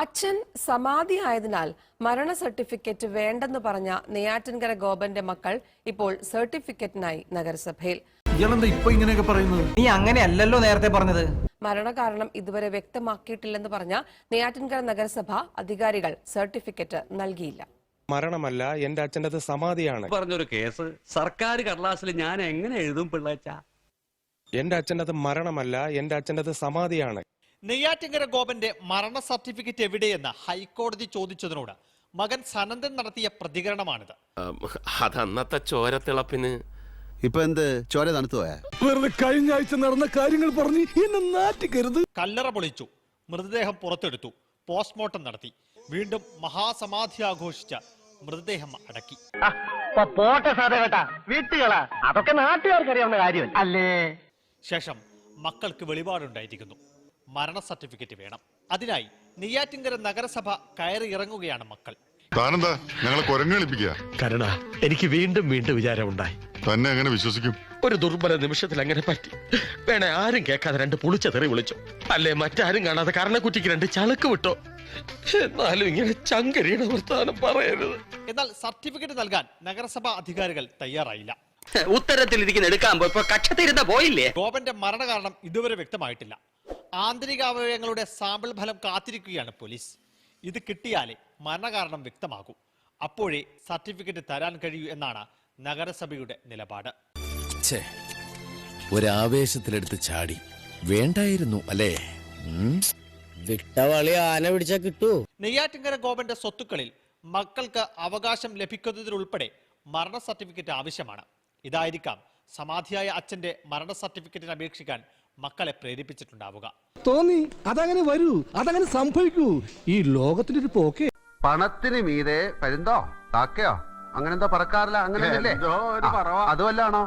അച്ഛൻ സമാധി ആയതിനാൽ മരണ സർട്ടിഫിക്കറ്റ് വേണ്ടെന്ന് പറഞ്ഞ നെയ്യാറ്റിൻകര ഗോപന്റെ മക്കൾ ഇപ്പോൾ സർട്ടിഫിക്കറ്റിനായി നഗരസഭയിൽ. ഇങ്ങനെയൊക്കെ പറയുന്നത്? നീ അങ്ങനെയല്ലല്ലോ നേരത്തെ പറഞ്ഞത്. മരണകാരണം ഇതുവരെ വ്യക്തമാക്കിയിട്ടില്ലെന്ന് പറഞ്ഞ നെയ്യാറ്റിൻകര നഗരസഭ അധികാരികൾ സർട്ടിഫിക്കറ്റ് നൽകിയില്ല. മരണമല്ല എന്റെ അച്ഛന്റെ സമാധിയാണ്. പറഞ്ഞൊരു കേസ് സർക്കാർ കടലാസിൽ ഞാൻ എങ്ങനെ എഴുതും പിള്ളേച്ച? എന്റെ അച്ഛന്റെ മരണമല്ല എന്റെ അച്ഛന്റെ സമാധിയാണ്. നെയ്യാറ്റിങ്കര ഗോപന്റെ മരണ സർട്ടിഫിക്കറ്റ് എവിടെയെന്ന് ഹൈക്കോടതി ചോദിച്ചതിനോട് മകൻ സനന്ദൻ നടത്തിയ പ്രതികരണമാണിത്. അതന്നത്തെ ചോരത്തിളപ്പിന്. ഇപ്പൊ എന്ത്? ചോര തണുത്തു പോയാ? വെറുതെ കഴിഞ്ഞ ആഴ്ച നടന്ന കാര്യങ്ങൾ പറഞ്ഞ് എന്നെ നാറ്റിക്കരുത്. കല്ലറ പൊളിച്ചു മൃതദേഹം പുറത്തെടുത്തു പോസ്റ്റ്മോർട്ടം നടത്തി. വീണ്ടും മഹാസമാധി ആഘോഷിച്ച മൃതദേഹം അടക്കി. പോട്ടെ വീട്ടുകളാ. അതൊക്കെ നാട്ടുകാർക്ക് അറിയാവുന്ന കാര്യമല്ലേ? അല്ലേ ശേഷം മക്കൾക്ക് വെളിപാടുണ്ടായിരിക്കുന്നു. മരണ സർട്ടിഫിക്കറ്റ് വേണം. അതിനായി നെയ്യാറ്റിങ്കര നഗരസഭ കയറി ഇറങ്ങുകയാണ് മക്കൾ. താനെന്താ? ഞങ്ങളെ കുരങ്ങളിപ്പിക്കുക കരുണ എനിക്ക് വീണ്ടും വീണ്ടും വിചാരമുണ്ടായി. തന്നെ അങ്ങനെ വിശ്വസിക്കും? ഒരു ദുർബല നിമിഷത്തിൽ അങ്ങനെ പറ്റി. വേണേ ആരും കേൾക്കാതെ രണ്ട് പുളിച്ച തെറി വിളിച്ചു. അല്ലേ മറ്റാരും കാണാതെ കരണക്കുറ്റിക്ക് രണ്ട് ചളുക്ക് വിട്ടോ? എന്നാലും ഇങ്ങനെ ചങ്കരിയുടെ വർത്താനം പറയരുത്. എന്നാൽ സർട്ടിഫിക്കറ്റ് നൽകാൻ നഗരസഭാ അധികാരികൾ തയ്യാറായില്ല. ഉത്തരത്തിലിരിക്കുന്ന എടുക്കാൻ പോയപ്പോ കക്ഷത്തിരുന്ന പോയില്ലേ? ഗോപന്റെ മരണകാരണം ഇതുവരെ വ്യക്തമായിട്ടില്ല. ആന്തരികാവയവങ്ങളുടെ സാമ്പിൾ ഫലം കാത്തിരിക്കുകയാണ് പോലീസ്. ഇത് കിട്ടിയാലേ മരണകാരണം വ്യക്തമാകും. അപ്പോഴേ സർട്ടിഫിക്കറ്റ് തരാൻ കഴിയൂ എന്നാണ് നഗരസഭയുടെ നിലപാട്. ഒരാവേശത്തിലെടുത്ത് ചാടി. വേണ്ടായിരുന്നു അല്ലേ? വിട്ടവളി ആന പിടിച്ചാ കിട്ടൂ. നെയ്യാറ്റിങ്കര ഗോപന്റെ സ്വത്തുക്കളിൽ മക്കൾക്ക് അവകാശം ലഭിക്കുന്നതിലുൾപ്പെടെ മരണ സർട്ടിഫിക്കറ്റ് ആവശ്യമാണ്. ഇതായിരിക്കാം സമാധിയായ അച്ഛന്റെ മരണ സർട്ടിഫിക്കറ്റിന് അപേക്ഷിക്കാൻ മക്കളെ പ്രേരിപ്പിച്ചിട്ടുണ്ടാവുക. തോന്നി അതങ്ങനെ വരൂ അതങ്ങനെ സംഭവിക്കൂ. ഈ ലോകത്തിന്റെ ഒരു പോക്കേ. പണത്തിന് മീതെ പരുന്തോ താക്കയോ? അങ്ങനെന്താ പറക്കാറില്ല അങ്ങനെ അതുമല്ലാണോ